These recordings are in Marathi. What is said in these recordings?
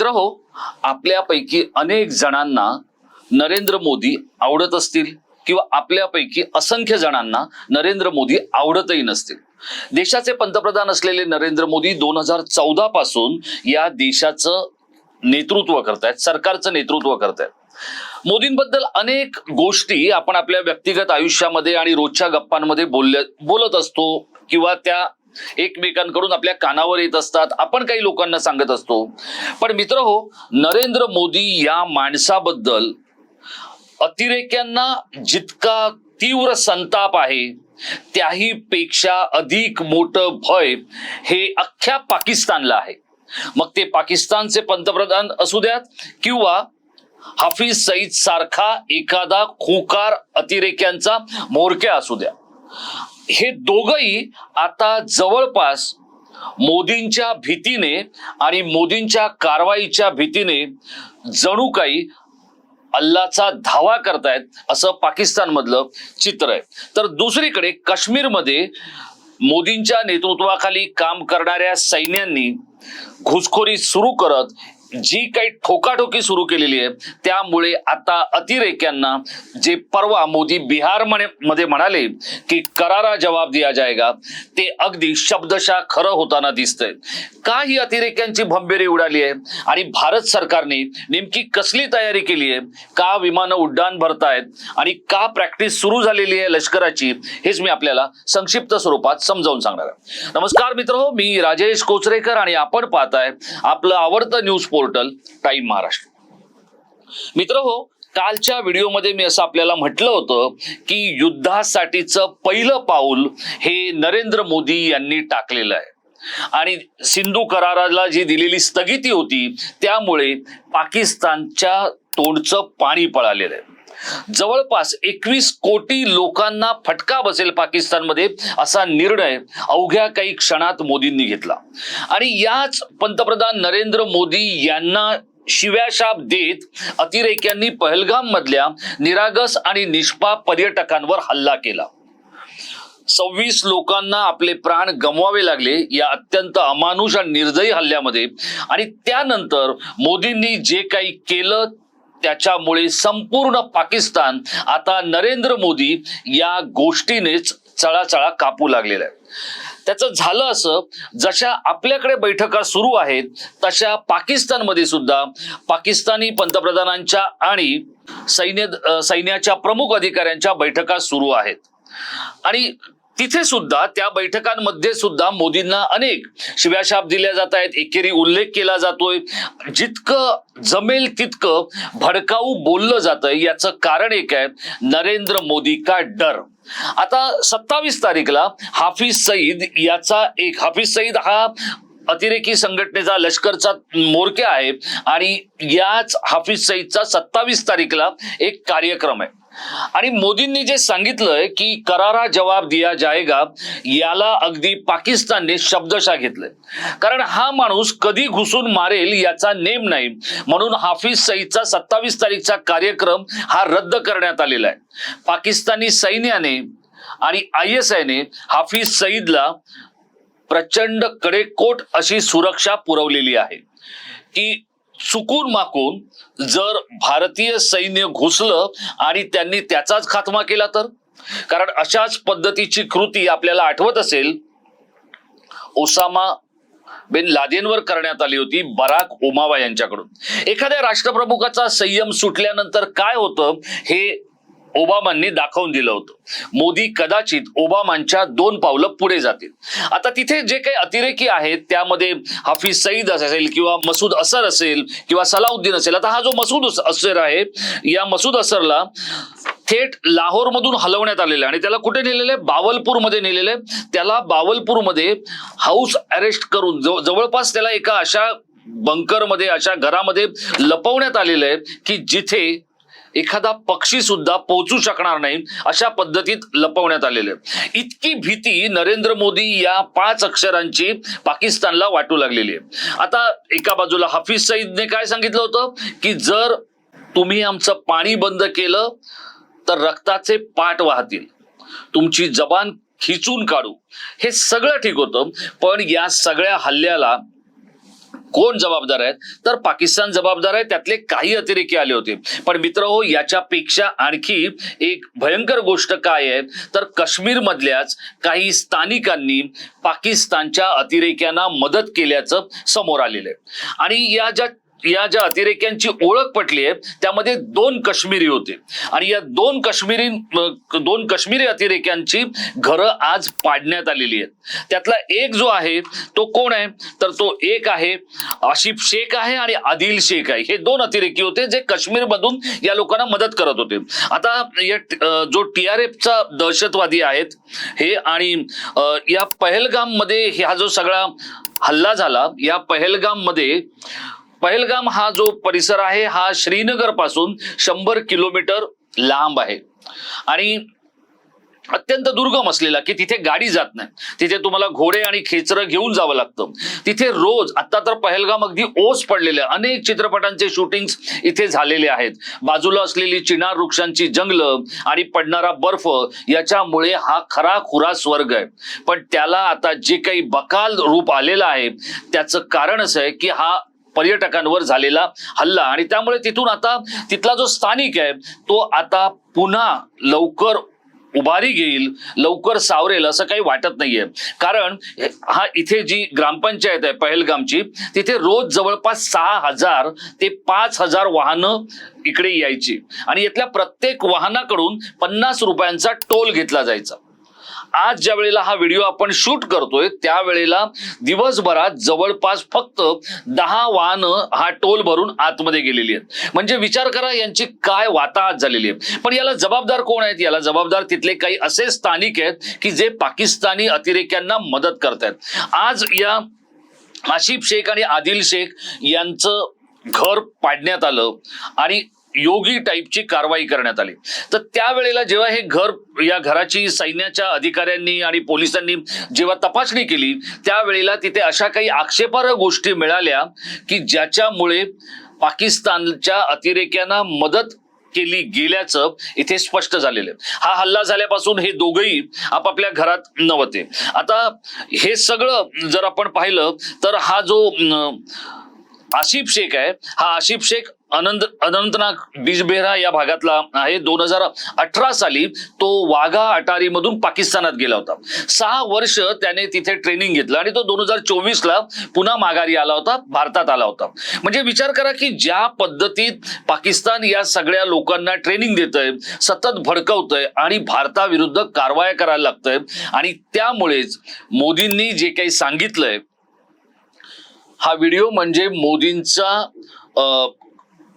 मित्र हो आपल्यापैकी अनेक जणांना नरेंद्र मोदी आवडत असतील किंवा आपल्यापैकी असंख्य जणांना नरेंद्र मोदी आवडतही नसतील. देशाचे पंतप्रधान असलेले नरेंद्र मोदी दोन हजार चौदा पासून या देशाचं नेतृत्व करतायत सरकारचं नेतृत्व करतायत. मोदींबद्दल अनेक गोष्टी आपण आपल्या व्यक्तिगत आयुष्यामध्ये आणि रोजच्या गप्पांमध्ये बोलल्या बोलत असतो किंवा त्या एकमेकांकडून आपल्या कानावर येत असतात. आपण काही लोकांना सांगत असतो. पण मित्र हो नरेंद्र मोदी या माणसाबद्दल अतिरेक्यांना जितका तीव्र संताप आहे त्याही पेक्षा अधिक मोठं भय हे अख्ख्या पाकिस्तानला आहे. मग ते पाकिस्तानचे पंतप्रधान असू द्यात किंवा हाफिज सईद सारखा एखादा खुकार अतिरेक्यांचा मोरक्या असू द्या. हे दोघही आता जवळपास मोदींच्या भीतीने आणि मोदींच्या कारवाईच्या भीतीने जणू काही अल्लाचा धावा करतायत असं पाकिस्तानमधलं चित्र आहे. तर दुसरीकडे काश्मीरमध्ये मोदींच्या नेतृत्वाखाली काम करणाऱ्या सैन्यांनी घुसखोरी सुरू करत जी काही ठोकाठोकी सुरू केलेली आहे त्यामुळे आता अतिरेक्यांना जे परवा मोदी बिहार म्हणे- मध्ये म्हणाले की करारा जवाब दिया जाएगा ते अगदी शब्दशः खरं होताना दिसतंय. का ही अतिरेक्यांची भंबेरी उडाली आहे आणि भारत सरकारने नेमकी कसली तयारी केली आहे का विमानं उड्डाण भरतायत आणि का प्रॅक्टिस सुरू झालेली आहे लष्कराची हेच मी आपल्याला संक्षिप्त स्वरूपात समजावून सांगणार आहे. नमस्कार मित्र हो मी राजेश कोचरेकर आणि आपण पाहताय आपलं आवडतं न्यूज पोर्टल टाईम महाराष्ट्र. मित्र हो कालच्या व्हिडिओमध्ये मी असं आपल्याला म्हटलं होतं की युद्धासाठीचं पहिलं पाऊल हे नरेंद्र मोदी यांनी टाकलेलं आहे. आणि सिंधू कराराला जी दिलेली स्थगिती होती त्यामुळे पाकिस्तानच्या तोंडचं पाणी पळालेलं आहे. जवळपास एकवीस कोटी लोकांना फटका बसेल पाकिस्तानमध्ये असा निर्णय अवघ्या काही क्षणात मोदींनी घेतला. आणि याच पंतप्रधान नरेंद्र मोदी यांना शिव्याशाप देत अतिरेक्यांनी पहलगाम मधल्या निरागस आणि निष्पाप पर्यटकांवर हल्ला केला. सव्वीस लोकांना आपले प्राण गमवावे लागले या अत्यंत अमानुष आणि निर्दयी हल्ल्यामध्ये. आणि त्यानंतर मोदींनी जे काही केलं त्याच्यामुळे संपूर्ण पाकिस्तान आता नरेंद्र मोदी या गोष्टीनेच चळाचळा कापू लागलेला आहे. त्याचं झालं असं जशा आपल्याकडे बैठका सुरू आहेत तशा पाकिस्तानमध्ये सुद्धा पाकिस्तानी पंतप्रधानांच्या आणि सैन्य सैन्याच्या प्रमुख अधिकाऱ्यांच्या बैठका सुरू आहेत. आणि तिथे सुद्धा त्या बैठकांमध्ये सुद्धा मोदींना अनेक शिव्याशाप दिल्या जात आहेत एकेरी उल्लेख केला जातोय. जितकं जमेल तितकं भडकाऊ बोललं जातंय याचं कारण एक आहे नरेंद्र मोदी का डर? आता सत्तावीस तारीखला हाफिज सईद याचा एक हाफिज सईद हा अतिरेकी संघटनेचा लष्करचा मोरक्या आहे आणि याच हाफिज सईदचा सत्तावीस तारीखला एक कार्यक्रम आहे. आणि मोदींनी जे सांगितलंय की करारा जवाब दिया जायगा याला अगदी पाकिस्तानने शब्दशा घेतलंय. कारण हा माणूस कधी घुसून मारेल याचा नेम नाही. म्हणून हाफिज सईदचा सत्तावीस तारीखचा कार्यक्रम हा रद्द करण्यात आलेला आहे. पाकिस्तानी सैन्याने आणि आय एस आयने हाफिज सईदला प्रचंड कडेकोट अशी सुरक्षा पुरवलेली आहे. की चुकून माकून जर भारतीय सैन्य घुसलं आणि त्यांनी त्याचाच खात्मा केला तर? कारण अशाच पद्धतीची कृती आपल्याला आठवत असेल ओसामा बिन लादेनवर करण्यात आली होती बराक ओमावा यांच्याकडून. एखाद्या राष्ट्रप्रमुखाचा संयम सुटल्यानंतर काय होतं हे ओबामांनी दाखवून दिलं होतं. मोदी कदाचित ओबामांच्या दोन पावलं पुढे जातील. आता तिथे जे काही अतिरेकी आहेत त्यामध्ये हाफिज सईद असेल किंवा मसूद असर असेल किंवा सलाउद्दीन असेल आता हा जो मसूद अस- असर आहे या मसूद असरला थेट लाहोरमधून हलवण्यात आलेलं आहे आणि त्याला कुठे नेलेलं आहे? बावलपूरमध्ये नेलेलं आहे. त्याला बावलपूरमध्ये हाऊस अरेस्ट करून जवळपास त्याला एका अशा बंकरमध्ये अशा घरामध्ये लपवण्यात आलेलं आहे की जिथे एखादा पक्षी सुद्धा पोहोचू शकणार नाही अशा पद्धतीत लपवण्यात आलेले. इतकी भीती नरेंद्र मोदी या पाच अक्षरांची पाकिस्तानला वाटू लागलेली आहे. आता एका बाजूला हफीज सईदने काय सांगितलं होतं? की जर तुम्ही आमचं पाणी बंद केलं तर रक्ताचे पाठ वाहतील. तुमची जबान खिचून काढू. हे सगळं ठीक होतं पण या सगळ्या हल्ल्याला कोण जबाबदार आहेत? तर पाकिस्तान जबाबदार आहे त्यातले काही अतिरेकी आले होते. पण मित्र हो याच्यापेक्षा आणखी एक भयंकर गोष्ट काय आहे? तर काश्मीर मधल्याच काही स्थानिकांनी पाकिस्तानच्या अतिरेक्यांना मदत केल्याचं समोर आलेलं आहे. आणि या ज्या या ज्या अतिरेक्यांची ओळख पटली आहे त्यामध्ये दोन काश्मीरी होते. आणि या दोन काश्मीरी दोन काश्मीरी अतिरेक्यांची घरं आज पाडण्यात आलेली आहेत. त्यातला एक जो आहे तो कोण आहे? तर तो एक आहे आशिफ शेख आहे आणि आदिल शेख आहे. हे दोन अतिरेकी होते जे काश्मीरमधून या लोकांना मदत करत होते. आता या जो टी आर एफचा दहशतवादी आहेत हे आणि या पहलगाममध्ये हा जो सगळा हल्ला झाला या पहलगाममध्ये पहलगाम हा जो परिसर आहे हा श्रीनगरपासून शंभर किलोमीटर लांब आहे. आणि अत्यंत दुर्गम असलेला की तिथे गाडी जात नाही. तिथे तुम्हाला घोडे आणि खेचरं घेऊन जावं लागतं. तिथे रोज आता तर पहलगाम अगदी ओस पडलेले आहे. अनेक चित्रपटांचे शूटिंग्स इथे झालेले आहेत. बाजूला असलेली चिनार वृक्षांची जंगलं आणि पडणारा बर्फ याच्यामुळे हा खरा खुरा स्वर्ग आहे. पण त्याला आता जे काही बकाल रूप आलेलं आहे त्याचं कारण असं आहे की हा पर्यटकांवर झालेला हल्ला. आणि त्यामुळे तिथून आता तिथला जो स्थानिक आहे तो आता पुन्हा लवकर उभारी घेईल लवकर सावरेल असं काही वाटत नाहीये. कारण हा इथे जी ग्रामपंचायत आहे पहलगामची तिथे रोज जवळपास सहा हजार ते पाच हजार वाहनं इकडे यायची. आणि यातल्या प्रत्येक वाहनाकडून पन्नास रुपयांचा टोल घेतला जायचा. आज ज्या वेळेला हा व्हिडिओ आपण शूट करतोय त्यावेळेला दिवसभरात जवळपास फक्त दहा वाहनं हा टोल भरून आतमध्ये गेलेली आहेत. म्हणजे विचार करा यांची काय वाताहत झालेली आहे. पण याला जबाबदार कोण आहेत? याला जबाबदार तिथले काही असे स्थानिक आहेत की जे पाकिस्तानी अतिरेक्यांना मदत करतायत. आज या आशिफ शेख आणि आदिल शेख यांचं घर पाडण्यात आलं आणि योगी टाईपची कारवाई करण्यात आली. तर त्यावेळेला जेव्हा हे घर या घराची सैन्याच्या अधिकाऱ्यांनी आणि पोलिसांनी जेव्हा तपासणी केली त्यावेळेला तिथे अशा काही आक्षेपार्ह गोष्टी मिळाल्या की ज्याच्यामुळे पाकिस्तानच्या अतिरेक्यांना मदत केली गेल्याचं इथे स्पष्ट झालेलं हा हल्ला झाल्यापासून हे दोघही आपापल्या घरात नव्हते. आता हे सगळं जर आपण पाहिलं तर हा जो आशिफ शेख आहे हा आशिफ शेख अनंत अनंतनाग बिजबेहरा या भागातला आहे. दोन हजार अठरा साली तो वाघा अटारीमधून पाकिस्तानात गेला होता. सहा वर्ष त्याने तिथे ट्रेनिंग घेतलं आणि तो दोन हजार चोवीस ला पुन्हा माघारी आला होता भारतात आला होता. म्हणजे विचार करा की ज्या पद्धतीत पाकिस्तान या सगळ्या लोकांना ट्रेनिंग देतय सतत भडकवतंय आणि भारताविरुद्ध कारवाया करायला लागतंय आणि त्यामुळेच मोदींनी जे काही सांगितलंय हा व्हिडिओ म्हणजे मोदींचा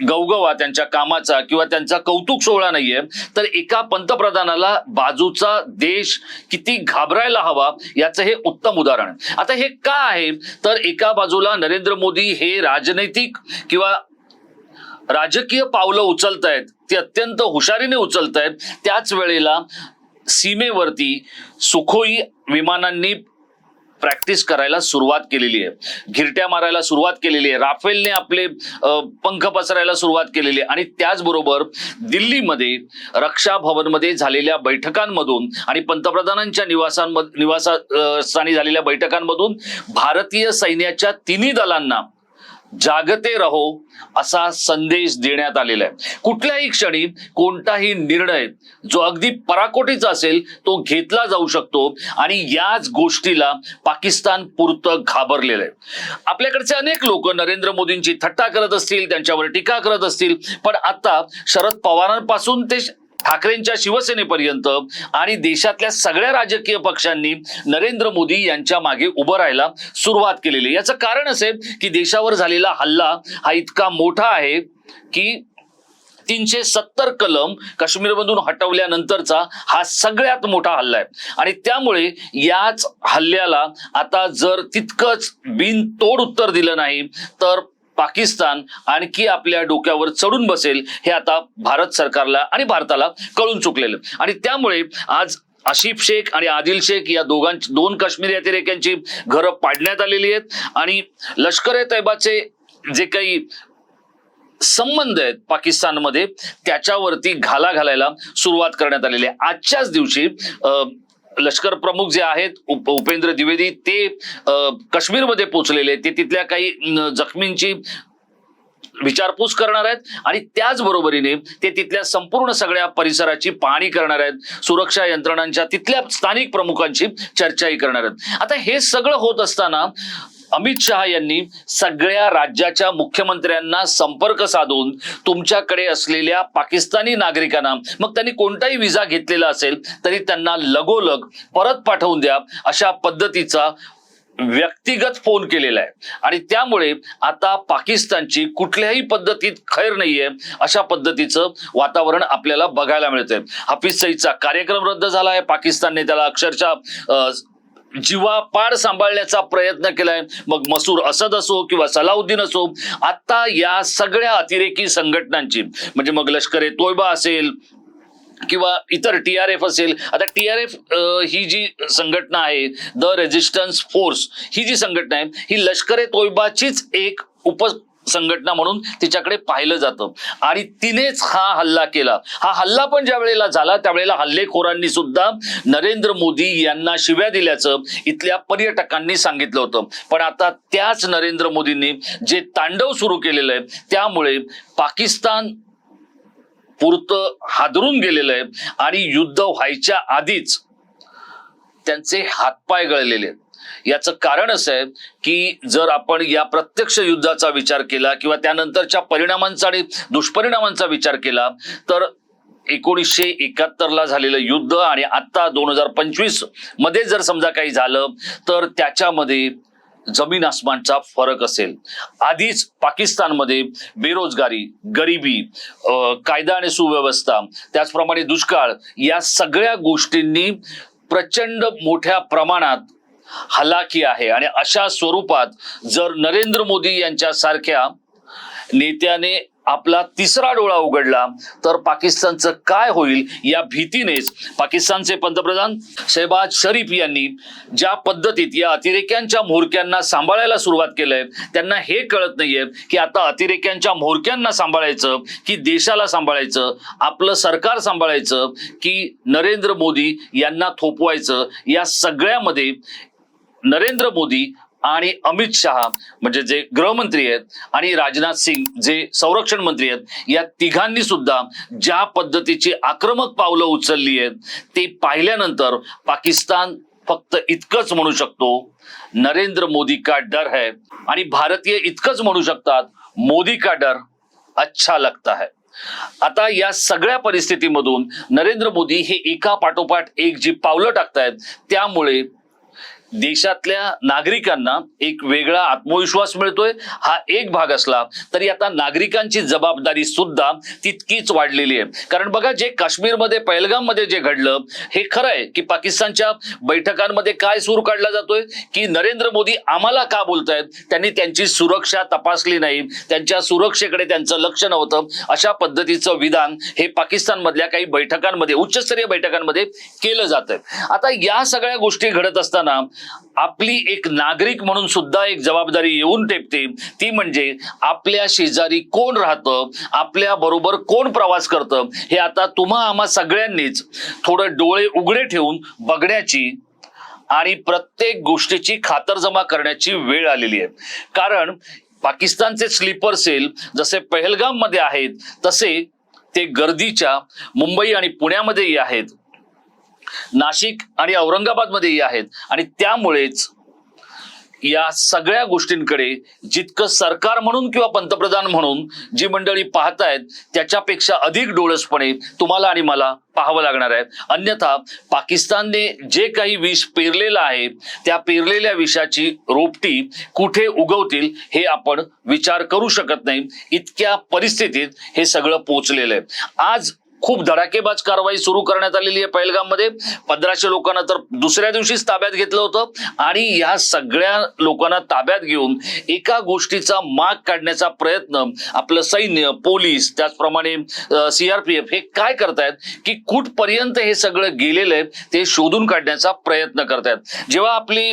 गवगवा त्यांच्या कामाचा किंवा त्यांचा कौतुक सोहळा नाहीये तर एका पंतप्रधानाला बाजूचा देश किती घाबरायला हवा याचं हे उत्तम उदाहरण आता हे का आहे? तर एका बाजूला नरेंद्र मोदी हे राजनैतिक किंवा राजकीय पावलं उचलत आहेत ती अत्यंत हुशारीने उचलत आहेत त्याच वेळेला सीमेवरती सुखोई विमानांनी प्रॅक्टिस करायला सुरुवात केलेली आहे. घिरट्या मारायला सुरुवात केलेली आहे. राफेलने आपले पंख पसरायला सुरुवात केलेली आहे. आणि त्याचबरोबर दिल्लीमध्ये रक्षा भवनमध्ये झालेल्या बैठकांमधून आणि पंतप्रधानांच्या निवासांमध्ये निवासा स्थानी झालेल्या बैठकांमधून भारतीय सैन्याच्या तिन्ही दलांना जागते रहो असा संदेश देण्यात आलेला आहे. कुठल्याही क्षणी कोणताही निर्णय जो अगदी पराकोटीचा असेल तो घेतला जाऊ शकतो आणि याच गोष्टीला पाकिस्तान पुरतं घाबरलेलं आहे. आपल्याकडचे अनेक लोक नरेंद्र मोदींची थट्टा करत असतील त्यांच्यावर टीका करत असतील पण आता शरद पवारांपासून ते ठाकरेंच्या शिवसेनेपर्यंत आणि देशातल्या सगळ्या राजकीय पक्षांनी नरेंद्र मोदी यांच्या मागे उभं राहायला सुरुवात केलेली. याचं कारण असेल की देशावर झालेला हल्ला हा इतका मोठा आहे की तीनशे सत्तर कलम काश्मीरमधून हटवल्यानंतरचा हा सगळ्यात मोठा हल्ला आहे. आणि त्यामुळे याच हल्ल्याला आता जर तितकंच बिनतोड उत्तर दिलं नाही तर पाकिस्तान आणखी आपल्या डोक्यावर चढून बसेल हे आता भारत सरकारला आणि भारताला कळून चुकलेलं. आणि त्यामुळे आज आशिफ शेख आणि आदिल शेख या दोघांची दोन काश्मीरी अतिरेक्यांची घरं पाडण्यात आलेली आहेत. आणि लष्कर ए तैबाचे जे काही संबंध आहेत पाकिस्तानमध्ये त्याच्यावरती घाला घालायला सुरुवात करण्यात आलेली आहे. आजच्याच दिवशी लष्कर प्रमुख जे आहेत उप- उपेंद्र द्विवेदी ते काश्मीरमध्ये पोहोचलेले ते तिथल्या काही जखमींची विचारपूस करणार आहेत आणि त्याचबरोबरीने ते तिथल्या संपूर्ण सगळ्या परिसराची पाहणी करणार आहेत सुरक्षा यंत्रणांच्या तिथल्या स्थानिक प्रमुखांची चर्चाही करणार आहेत. आता हे सगळं होत असताना अमित शहा यांनी सगळ्या राज्याच्या मुख्यमंत्र्यांना संपर्क साधून तुमच्याकडे असलेल्या पाकिस्तानी नागरिकांना मग त्यांनी कोणताही विजा घेतलेला असेल तरी त्यांना लगोलग परत पाठवून द्या अशा पद्धतीचा व्यक्तिगत फोन केलेला आहे. आणि त्यामुळे आता पाकिस्तानची कुठल्याही पद्धतीत खैर नाहीये अशा पद्धतीचं वातावरण आपल्याला बघायला मिळतंय. हाफिज सईदचा कार्यक्रम रद्द झाला आहे पाकिस्तानने त्याला अक्षरशः जीवापाड सांभाळण्याचा प्रयत्न केलाय. मग मसूर असद असो किंवा सलाउद्दीन असो आता या सगळ्या अतिरेकी संघटनांची म्हणजे मग लष्कर ए तोयबा असेल किंवा इतर टी आर एफ असेल आता टी आर एफ ही जी संघटना आहे द रेजिस्टन्स फोर्स ही जी संघटना आहे ही लष्कर ए तोयबाचीच एक उप संघटना म्हणून तिच्याकडे पाहिलं जातं. आणि तिनेच हा हल्ला केला. हा हल्ला पण ज्या वेळेला झाला त्यावेळेला हल्लेखोरांनी सुद्धा नरेंद्र मोदी यांना शिव्या दिल्याचं इथल्या पर्यटकांनी सांगितलं होतं. पण आता त्याच नरेंद्र मोदींनी जे तांडव सुरू केलेलं आहे त्यामुळे पाकिस्तान पुरतं हादरून गेलेलं आहे आणि युद्ध व्हायच्या आधीच त्यांचे हातपाय गळलेले आहेत. याचं कारण असं आहे की जर आपण या प्रत्यक्ष युद्धाचा विचार केला किंवा त्यानंतरच्या परिणामांचा आणि दुष्परिणामांचा विचार केला तर एकोणीसशे एकाहत्तरला झालेलं युद्ध आणि आता दोन हजार पंचवीसमध्ये जर समजा काही झालं तर त्याच्यामध्ये जमीन आसमानचा फरक असेल. आधीच पाकिस्तानमध्ये बेरोजगारी गरिबी कायदा आणि सुव्यवस्था त्याचप्रमाणे दुष्काळ या सगळ्या गोष्टींनी प्रचंड मोठ्या प्रमाणात हलाखी आहे. आणि अशा स्वरूपात जर नरेंद्र मोदी यांच्यासारख्या नेत्याने आपला तिसरा डोळा उघडला तर पाकिस्तानचं काय होईल या भीतीनेच पाकिस्तानचे पंतप्रधान शहबाज शरीफ यांनी ज्या पद्धतीत या अतिरेक्यांच्या म्होरक्यांना सांभाळायला सुरुवात केलंय त्यांना हे कळत नाहीये की आता अतिरेक्यांच्या म्होरक्यांना सांभाळायचं की देशाला सांभाळायचं आपलं सरकार सांभाळायचं की नरेंद्र मोदी यांना थोपवायचं या सगळ्यामध्ये नरेंद्र मोदी आणि अमित शहा म्हणजे जे गृहमंत्री आहेत आणि राजनाथ सिंग जे संरक्षण मंत्री आहेत या तिघांनी सुद्धा ज्या पद्धतीची आक्रमक पावलं उचलली आहेत ते पाहिल्यानंतर पाकिस्तान फक्त इतकंच म्हणू शकतो नरेंद्र मोदी का डर है? आणि भारतीय इतकंच म्हणू शकतात मोदी का डर अच्छा लगता है? आता या सगळ्या परिस्थितीमधून नरेंद्र मोदी हे एका पाठोपाठ एक जी पावलं टाकतायत त्यामुळे देशातल्या नागरिकांना एक वेगळा आत्मविश्वास मिळतोय हा एक भाग असला तरी आता नागरिकांची जबाबदारी सुद्धा तितकीच वाढलेली आहे. कारण बघा जे काश्मीरमध्ये पहलगाममध्ये जे घडलं हे खरं आहे की पाकिस्तानच्या बैठकांमध्ये काय सूर काढला जातोय? की नरेंद्र मोदी आम्हाला का बोलतायत? त्यांनी त्यांची सुरक्षा तपासली नाही त्यांच्या सुरक्षेकडे त्यांचं लक्ष नव्हतं. अशा पद्धतीचं विधान हे पाकिस्तान मधल्या काही बैठकांमध्ये उच्चस्तरीय बैठकांमध्ये केलं जात आता या सगळ्या गोष्टी घडत असताना आपली एक नागरिक म्हणून सुद्धा एक जबाबदारी येऊन टेपते. ती म्हणजे आपल्या शेजारी कोण राहतं? आपल्या बरोबर कोण प्रवास करतं? हे आता तुम्हा आम्हा सगळ्यांनीच थोडं डोळे उघडे ठेवून बघण्याची आणि प्रत्येक गोष्टीची खातरजमा करण्याची वेळ आलेली आहे. कारण पाकिस्तानचे स्लीपर सेल जसे पहलगाममध्ये आहेत तसे ते गर्दीच्या मुंबई आणि पुण्यामध्येही आहेत. नाशिक आणि औरंगाबादमध्येही आहेत. आणि त्यामुळेच या सगळ्या गोष्टींकडे जितकं सरकार म्हणून किंवा पंतप्रधान म्हणून जी मंडळी पाहतायत त्याच्यापेक्षा अधिक डोळसपणे तुम्हाला आणि मला पाहावं लागणार आहे अन्यथा पाकिस्तानने जे काही विष पेरलेलं आहे त्या पेरलेल्या विषाची रोपटी कुठे उगवतील हे आपण विचार करू शकत नाही. इतक्या परिस्थितीत हे सगळं पोचलेलं आहे. आज खूप धडाकेबाज कारवाई सुरू करण्यात आलेली आहे पहलगाममध्ये. पंधराशे लोकांना तर दुसऱ्या दिवशीच ताब्यात घेतलं होतं. आणि या सगळ्या लोकांना ताब्यात घेऊन एका गोष्टीचा माग काढण्याचा प्रयत्न आपलं सैन्य पोलीस त्याचप्रमाणे सीआरपीएफ हे काय करतायत? की कुठपर्यंत हे सगळं गेलेलं आहे ते शोधून काढण्याचा प्रयत्न करतायत. जेव्हा आपली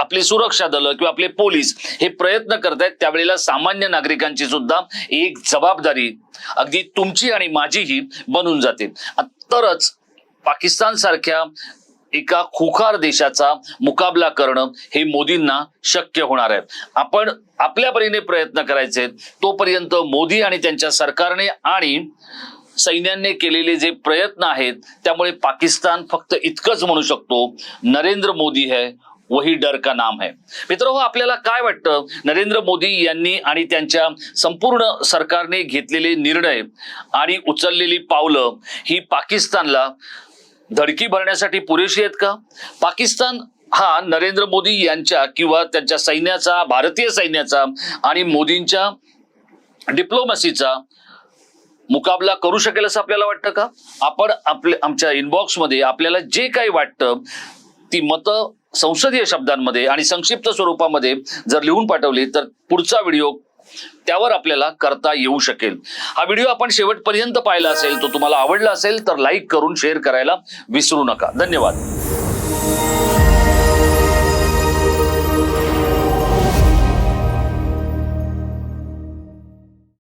आपली सुरक्षा दलं किंवा आपले पोलीस हे प्रयत्न करतायत त्यावेळेला सामान्य नागरिकांची सुद्धा एक जबाबदारी अगदी तुमची आणि माझीही बनून जाते तरच पाकिस्तान सारख्या एका खुखार देशाचा मुकाबला करणं हे मोदींना शक्य होणार आहे. आपण आपल्या परीने प्रयत्न करायचे तोपर्यंत मोदी आणि त्यांच्या सरकारने आणि सैन्याने केलेले जे प्रयत्न आहेत त्यामुळे पाकिस्तान फक्त इतकंच म्हणू शकतो नरेंद्र मोदी है वही डर का नाम है. मित्र हो आपल्याला काय वाटतं? नरेंद्र मोदी यांनी आणि त्यांच्या संपूर्ण सरकारने घेतलेले निर्णय आणि उचललेली पावलं ही पाकिस्तानला धडकी भरण्यासाठी पुरेशी आहेत का? पाकिस्तान हा नरेंद्र मोदी यांच्या किंवा त्यांच्या सैन्याचा भारतीय सैन्याचा आणि मोदींच्या डिप्लोमसीचा मुकाबला करू शकेल असं आपल्याला वाटतं का? आपण आपल्या आमच्या इनबॉक्समध्ये आपल्याला जे काही वाटतं ती मतं संसदीय शब्दांमध्ये आणि संक्षिप्त स्वरूपामध्ये जर लिहून पाठवली तर पुढचा व्हिडिओ त्यावर आपल्याला करता येऊ शकेल. हा व्हिडिओ आपण शेवटपर्यंत पाहिला असेल तो तुम्हाला आवडला असेल तर लाईक करून शेअर करायला विसरू नका. धन्यवाद.